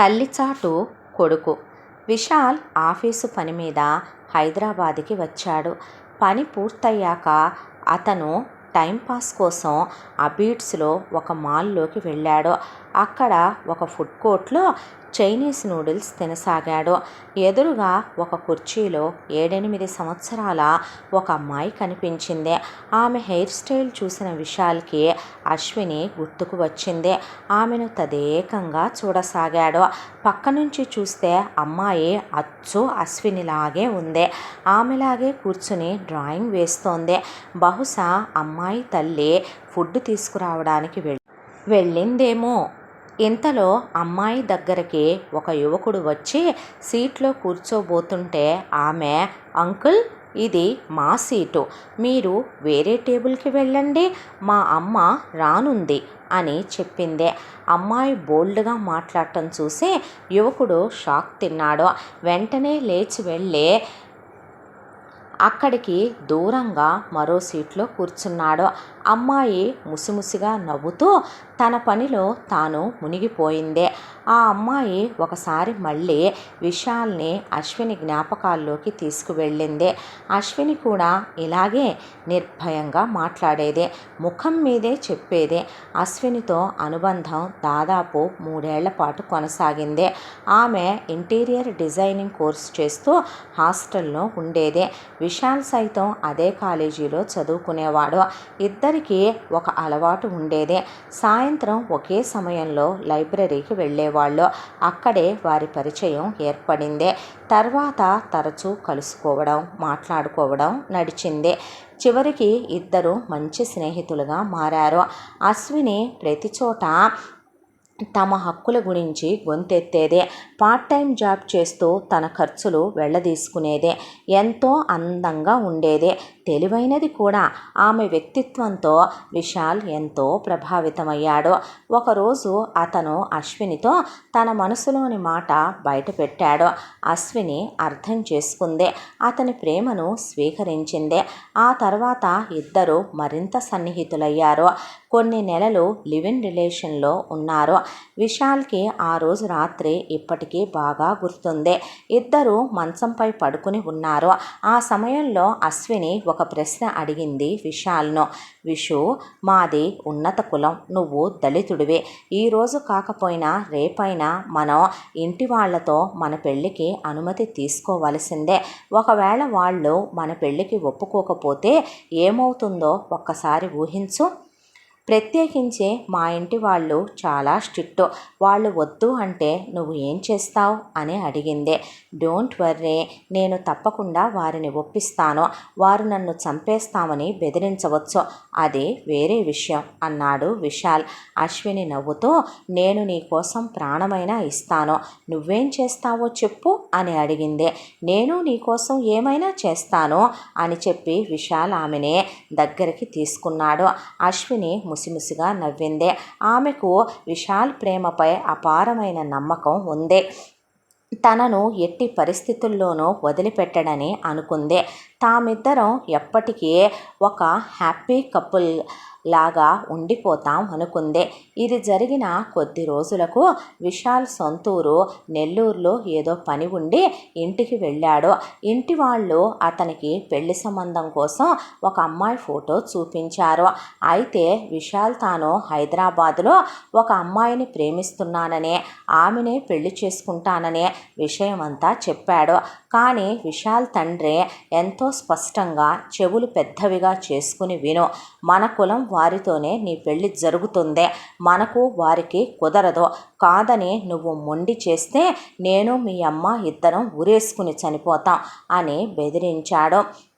తల్లిచాటు కొడుకు. విశాల్ ఆఫీసు పని మీద హైదరాబాద్కి వచ్చాడు. పని పూర్తయ్యాక అతను టైంపాస్ కోసం అబీడ్స్లో ఒక మాల్లోకి వెళ్ళాడు. అక్కడ ఒక ఫుడ్ కోర్ట్లో చైనీస్ నూడిల్స్ తినసాగాడు. ఎదురుగా ఒక కుర్చీలో ఏడెనిమిది సంవత్సరాల ఒక అమ్మాయి కనిపించింది. ఆమె హెయిర్ స్టైల్ చూసిన విశాల్కి అశ్విని గుర్తుకు వచ్చింది. ఆమెను తదేకంగా చూడసాగాడు. పక్క నుంచి చూస్తే అమ్మాయి అచ్చు అశ్వినిలాగే ఉంది. ఆమెలాగే కూర్చుని డ్రాయింగ్ వేస్తోంది. బహుశా అమ్మాయి తల్లి ఫుడ్ తీసుకురావడానికి వెళ్ళి వెళ్ళిందేమో ఇంతలో అమ్మాయి దగ్గరికి ఒక యువకుడు వచ్చి సీట్లో కూర్చోబోతుంటే ఆమె అంకుల్ ఇది మా సీటు. మీరు వేరే టేబుల్కి వెళ్ళండి. మా అమ్మ రానుంది అని చెప్పింది. అమ్మాయి బోల్డ్గా మాట్లాడటం చూసి యువకుడు షాక్ తిన్నాడు. వెంటనే లేచి వెళ్ళి అక్కడికి దూరంగా మరో సీట్లో కూర్చున్నాడు. అమ్మాయి ముసిముసిగా నవ్వుతూ తన పనిలో తాను మునిగిపోయిందే. ఆ అమ్మాయి ఒకసారి మళ్ళీ విశాల్ని అశ్విని జ్ఞాపకాల్లోకి తీసుకువెళ్ళిందే. అశ్విని కూడా ఇలాగే నిర్భయంగా మాట్లాడేదే ముఖం మీదే చెప్పేదే. అశ్వినితో అనుబంధం దాదాపు మూడేళ్ళ పాటు కొనసాగిందే. ఆమె ఇంటీరియర్ డిజైనింగ్ కోర్స్ చేస్తూ హాస్టల్లో ఉండేదే. విశాల్ సైతం అదే కాలేజీలో చదువుకునేవాడు. ఇద్దరు అందరికీ ఒక అలవాటు ఉండేది. సాయంత్రం ఒకే సమయంలో లైబ్రరీకి వెళ్ళేవాళ్ళు. అక్కడే వారి పరిచయం ఏర్పడింది. తర్వాత తరచూ కలుసుకోవడం మాట్లాడుకోవడం నడిచింది. చివరికి ఇద్దరు మంచి స్నేహితులుగా మారారు. అశ్విని ప్రతి చోట తమ హక్కుల గురించి గొంతెత్తేదే. పార్ట్ టైం జాబ్ చేస్తూ తన ఖర్చులు వెళ్ళదీసుకునేదే. ఎంతో అందంగా ఉండేదే. తెలివైనది కూడా. ఆమె వ్యక్తిత్వంతో విశాల్ ఎంతో ప్రభావితమయ్యాడు. ఒకరోజు అతను అశ్వినితో తన మనసులోని మాట బయటపెట్టాడు. అశ్విని అర్థం చేసుకుంది. అతని ప్రేమను స్వీకరించింది. ఆ తర్వాత ఇద్దరు మరింత సన్నిహితులయ్యారు. కొన్ని నెలలు లివ్ ఇన్ రిలేషన్లో ఉన్నారు. విశాల్కి ఆ రోజు రాత్రి ఇప్పటికీ బాగా గుర్తుంది. ఇద్దరు మంచంపై పడుకుని ఉన్నారు. ఆ సమయంలో అశ్విని ఒక ప్రశ్న అడిగింది విశాల్ను. విషు మాది ఉన్నత కులం నువ్వు దళితుడివే. ఈరోజు కాకపోయినా రేపైనా మనం ఇంటి వాళ్ళతో మన పెళ్ళికి అనుమతి తీసుకోవలసిందే. ఒకవేళ వాళ్ళు మన పెళ్ళికి ఒప్పుకోకపోతే ఏమవుతుందో ఒక్కసారి ఊహించు. ప్రత్యేకించి మా ఇంటి వాళ్ళు చాలా స్ట్రిక్ట్. వాళ్ళు వద్దు అంటే నువ్వు ఏం చేస్తావు? అని అడిగింది. డోంట్ వర్రీ నేను తప్పకుండా వారిని ఒప్పిస్తాను. వారు నన్ను చంపేస్తామని బెదిరించవచ్చు. అది వేరే విషయం అన్నాడు విశాల్. అశ్విని నవ్వుతూ నేను నీ కోసం ప్రాణమైనా ఇస్తాను. నువ్వేం చేస్తావో చెప్పు అని అడిగింది. నేను నీ కోసం ఏమైనా చేస్తాను అని చెప్పి విశాల్ ఆమెనే దగ్గరికి తీసుకున్నాడు. అశ్విని ముసిముసిగా నవ్విందే. ఆమెకు విశాల్ ప్రేమపై అపారమైన నమ్మకం ఉంది. తనను ఎట్టి పరిస్థితుల్లోనూ వదిలిపెట్టడని అనుకుంది. తామిద్దరం ఎప్పటికీ ఒక హ్యాపీ కపుల్ లాగా ఉండిపోతాం అనుకుందే. ఇది జరిగిన కొద్ది రోజులకు విశాల్ సొంతూరు నెల్లూరులో ఏదో పని ఉండి ఇంటికి వెళ్ళాడు. ఇంటి వాళ్ళు అతనికి పెళ్ళి సంబంధం కోసం ఒక అమ్మాయి ఫోటో చూపించారు. అయితే విశాల్ తాను హైదరాబాదులో ఒక అమ్మాయిని ప్రేమిస్తున్నాననే ఆమెనే పెళ్ళి చేసుకుంటాననే విషయమంతా చెప్పాడు. కానీ విశాల్ తండ్రి ఎంతో స్పష్టంగా చెవులు పెద్దవిగా చేసుకుని విను. మన కులం వారితోనే నీ పెళ్ళి జరుగుతుందే. మనకు వారికి కుదరదు. కాదని నువ్వు మొండి చేస్తే నేను మీ అమ్మ ఇద్దరం ఉరేసుకుని చనిపోతాం అని బెదిరించాడు.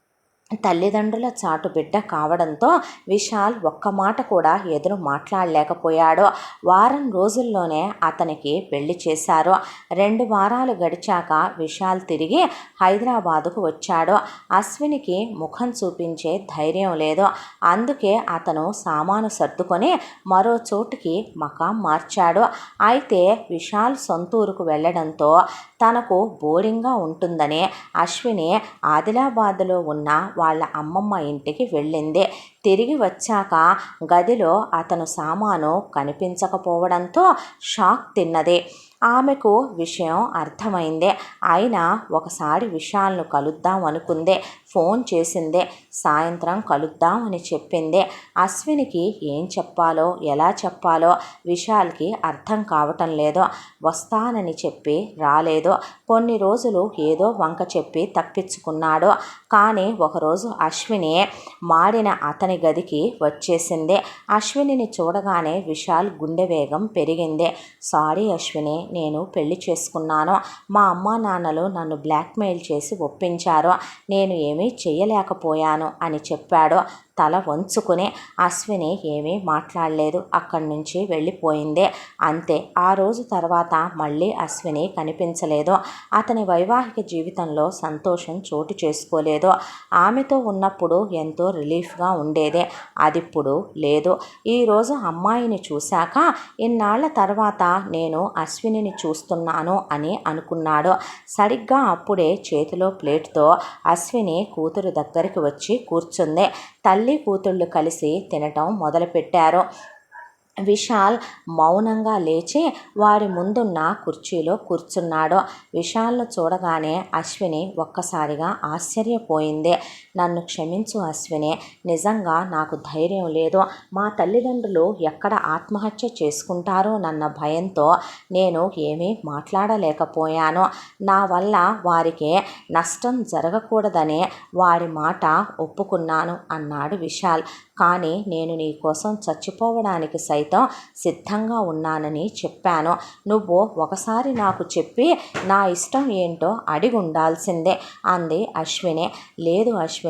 తల్లిదండ్రుల చాటు బిడ్డ కావడంతో విశాల్ ఒక్క మాట కూడా ఎదురు మాట్లాడలేకపోయాడు. వారం రోజుల్లోనే అతనికి పెళ్ళి చేశారు. రెండు వారాలు గడిచాక విశాల్ తిరిగి హైదరాబాదుకు వచ్చాడు. అశ్వినికి ముఖం చూపించే ధైర్యం లేదు. అందుకే అతను సామాను సర్దుకొని మరో చోటుకి మకాం మార్చాడు. అయితే విశాల్ సొంతూరుకు వెళ్ళడంతో తనకు బోరింగ్గా ఉంటుందని అశ్విని ఆదిలాబాద్లో ఉన్న వాళ్ళ అమ్మమ్మ ఇంటికి వెళ్ళింది. తిరిగి వచ్చాక గదిలో అతను సామాను కనిపించకపోవడంతో షాక్ తిన్నది. ఆమెకు విషయం అర్థమైందే. అయినా ఒకసారి విశాల్ను కలుద్దాం అనుకుందే. ఫోన్ చేసిందే. సాయంత్రం కలుద్దాం అని చెప్పింది. అశ్వినికి ఏం చెప్పాలో ఎలా చెప్పాలో విశాల్కి అర్థం కావటం లేదో. వస్తానని చెప్పి రాలేదో. కొన్ని రోజులు ఏదో వంక చెప్పి తప్పించుకున్నాడు. కానీ ఒకరోజు అశ్విని మాడిన అతని గదికి వచ్చేసింది. అశ్వినిని చూడగానే విశాల్ గుండె వేగం పెరిగింది. సారీ అశ్విని నేను పెళ్ళి చేసుకున్నాను. మా అమ్మా నాన్నలు నన్ను బ్లాక్మెయిల్ చేసి ఒప్పించారు. నేను ఏమీ చేయలేకపోయాను అని చెప్పాడు. తల వంచుకుని అశ్విని ఏమీ మాట్లాడలేదు. అక్కడి నుంచి వెళ్ళిపోయిందే. అంతే. ఆ రోజు తర్వాత మళ్ళీ అశ్విని కనిపించలేదు. అతని వైవాహిక జీవితంలో సంతోషం చోటు చేసుకోలేదు. ఆమెతో ఉన్నప్పుడు ఎంతో రిలీఫ్గా ఉండేదే. అదిప్పుడు లేదు. ఈరోజు అమ్మాయిని చూశాక ఇన్నాళ్ళ తర్వాత నేను అశ్వినిని చూస్తున్నాను అని అనుకున్నాడు. సరిగ్గా అప్పుడే చేతిలో ప్లేట్తో అశ్విని కూతురు దగ్గరికి వచ్చి కూర్చుంది. తల్లి కూతుళ్ళు కలిసి తినటం మొదలుపెట్టారు. విశాల్ మౌనంగా లేచి వారి ముందున్న కుర్చీలో కూర్చున్నాడు. విశాల్ను చూడగానే అశ్విని ఒక్కసారిగా ఆశ్చర్యపోయింది. నన్ను క్షమించు అశ్విని. నిజంగా నాకు ధైర్యం లేదు. మా తల్లిదండ్రులు ఎక్కడ ఆత్మహత్య చేసుకుంటారో నన్న భయంతో నేను ఏమీ మాట్లాడలేకపోయాను. నా వల్ల వారికి నష్టం జరగకూడదని వారి మాట ఒప్పుకున్నాను అన్నాడు విశాల్. కానీ నేను నీ కోసం చచ్చిపోవడానికి సైతం సిద్ధంగా ఉన్నానని చెప్పాను. నువ్వు ఒకసారి నాకు చెప్పి నా ఇష్టం ఏంటో అడిగి ఉండాల్సిందే అంది అశ్విని. లేదు అశ్విని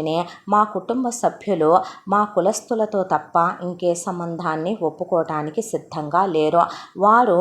మా కుటుంబ సభ్యులు మా కులస్తులతో తప్ప ఇంకే సంబంధాన్ని ఒప్పుకోవటానికి సిద్ధంగా లేరు. వారు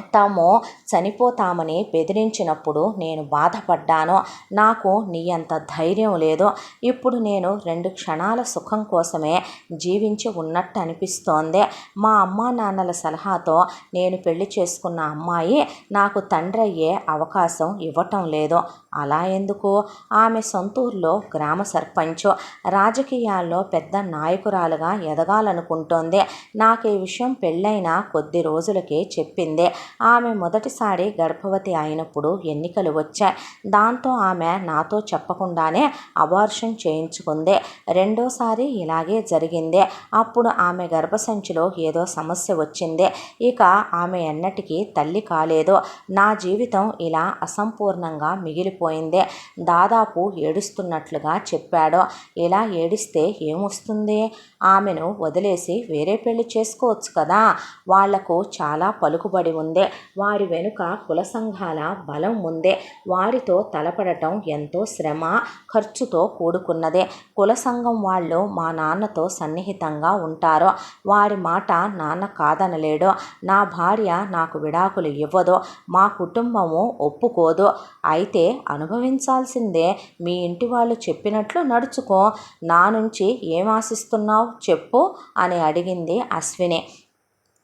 తాము చనిపోతామని బెదిరించినప్పుడు నేను బాధపడ్డాను. నాకు నీ అంత ధైర్యం లేదు. ఇప్పుడు నేను రెండు క్షణాల సుఖం కోసమే జీవించి ఉన్నట్టు అనిపిస్తోంది మా అమ్మా నాన్నల సలహాతో నేను పెళ్ళి చేసుకున్న అమ్మాయి నాకు తండ్రి అయ్యే అవకాశం ఇవ్వటం లేదు. అలా ఎందుకు? ఆమె సొంతూరులో గ్రామ సర్పంచ్. రాజకీయాల్లో పెద్ద నాయకురాలుగా ఎదగాలనుకుంటోంది. నాకు ఈ విషయం పెళ్ళైన కొద్ది రోజులకే చెప్పింది. ఆమె మొదటిసారి గర్భవతి అయినప్పుడు ఎన్నికలు వచ్చాయి. దాంతో ఆమె నాతో చెప్పకుండానే అబార్షన్ చేయించుకుంది. రెండోసారి ఇలాగే జరిగింది. అప్పుడు ఆమె గర్భసంచిలో ఏదో సమస్య వచ్చింది. ఇక ఆమె ఎన్నటికీ తల్లి కాలేదు. నా జీవితం ఇలా అసంపూర్ణంగా మిగిలిపోయింది. దాదాపు ఏడుస్తున్నట్లుగా చెప్పాడు. ఇలా ఏడిస్తే ఏమొస్తుంది? ఆమెను వదిలేసి వేరే పెళ్ళి చేసుకోవచ్చు కదా. వాళ్ళకు చాలా పలుకుబడి ఉంది. వారి వెనుక కుల సంఘాల బలం ఉందే. వారితో తలపడటం ఎంతో శ్రమ ఖర్చుతో కూడుకున్నదే. కుల సంఘం వాళ్ళు మా నాన్నతో సన్నిహితంగా ఉంటారు. వారి మాట నాన్న కాదనలేడు. నా భార్య నాకు విడాకులు ఇవ్వదు. మా కుటుంబము ఒప్పుకోదు. అయితే అనుభవించాల్సిందే. మీ ఇంటి వాళ్ళు చెప్పినట్లు నడుచుకో. నా నుంచి ఏం ఆశిస్తున్నావు? చెప్పు అని అడిగింది అశ్విని.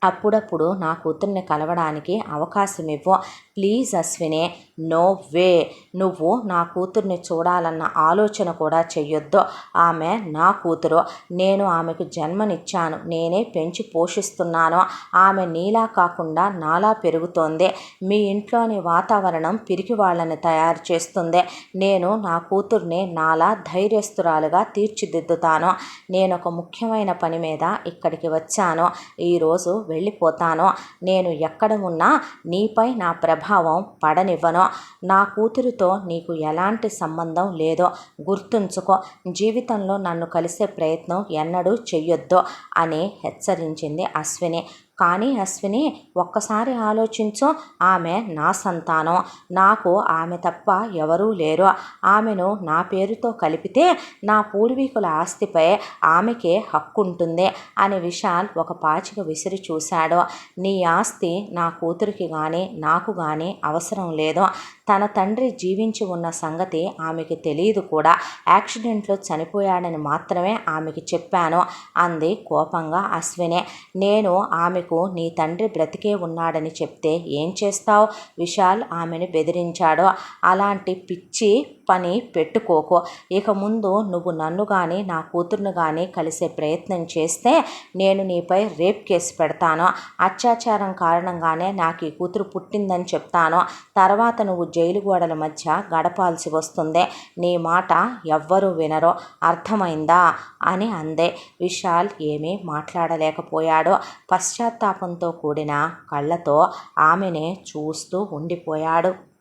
అప్పుడప్పుడు నా కూతుర్ని కలవడానికి అవకాశం ఇవ్వు. ప్లీజ్ అశ్విని. నో వే నువ్వు నా కూతుర్ని చూడాలన్న ఆలోచన కూడా చెయ్యొద్దు. ఆమె నా కూతురు. నేను ఆమెకు జన్మనిచ్చాను. నేనే పెంచి పోషిస్తున్నాను. ఆమె నీలా కాకుండా నాలా పెరుగుతోంది. మీ ఇంట్లోని వాతావరణం పిరికి వాళ్ళని తయారు చేస్తుంది. నేను నా కూతుర్ని నాలా ధైర్యస్తురాలుగా తీర్చిదిద్దుతాను. నేను ఒక ముఖ్యమైన పని మీద ఇక్కడికి వచ్చాను. ఈరోజు వెళ్ళిపోతాను. నేను ఎక్కడ ఉన్నా నీపై నా ప్రభావం పడనివ్వను. నా కూతురితో నీకు ఎలాంటి సంబంధం లేదో గుర్తుంచుకో. జీవితంలో నన్ను కలిసే ప్రయత్నం ఎన్నడూ చెయ్యొద్దో అని హెచ్చరించింది అశ్విని. కానీ అశ్విని ఒక్కసారి ఆలోచించు ఆమె నా సంతానం. నాకు ఆమె తప్ప ఎవరూ లేరు. ఆమెను నా పేరుతో కలిపితే నా పూర్వీకుల ఆస్తిపై ఆమెకే హక్కుంటుంది అని విశాల్ ఒక పాచిక విసిరి చూశాడు. నీ ఆస్తి నా కూతురికి కానీ నాకు కానీ అవసరం లేదు. తన తండ్రి జీవించి ఉన్న సంగతి ఆమెకి తెలియదు కూడా. యాక్సిడెంట్లో చనిపోయాడని మాత్రమే ఆమెకి చెప్పాను. అంది కోపంగా అశ్విని. నేను ఆమెకు నీ తండ్రి బ్రతికే ఉన్నాడని చెప్తే ఏం చేస్తావు? విశాల్ ఆమెను బెదిరించాడు. అలాంటి పిచ్చి పని పెట్టుకోకు. ఇక ముందు నువ్వు నన్ను కానీ నా కూతురును కానీ కలిసే ప్రయత్నం చేస్తే నేను నీపై రేప్ కేసు పెడతాను. అత్యాచారం కారణంగానే నాకు ఈ కూతురు పుట్టిందని చెప్తాను. తర్వాత నువ్వు జైలు గోడల మధ్య గడపాల్సి వస్తుంది. నీ మాట ఎవ్వరూ వినరో. అర్థమైందా? అని అందే. విశాల్ ఏమీ మాట్లాడలేకపోయాడు. పశ్చాత్తాపంతో కూడిన కళ్ళతో ఆమెనే చూస్తూ ఉండిపోయాడు.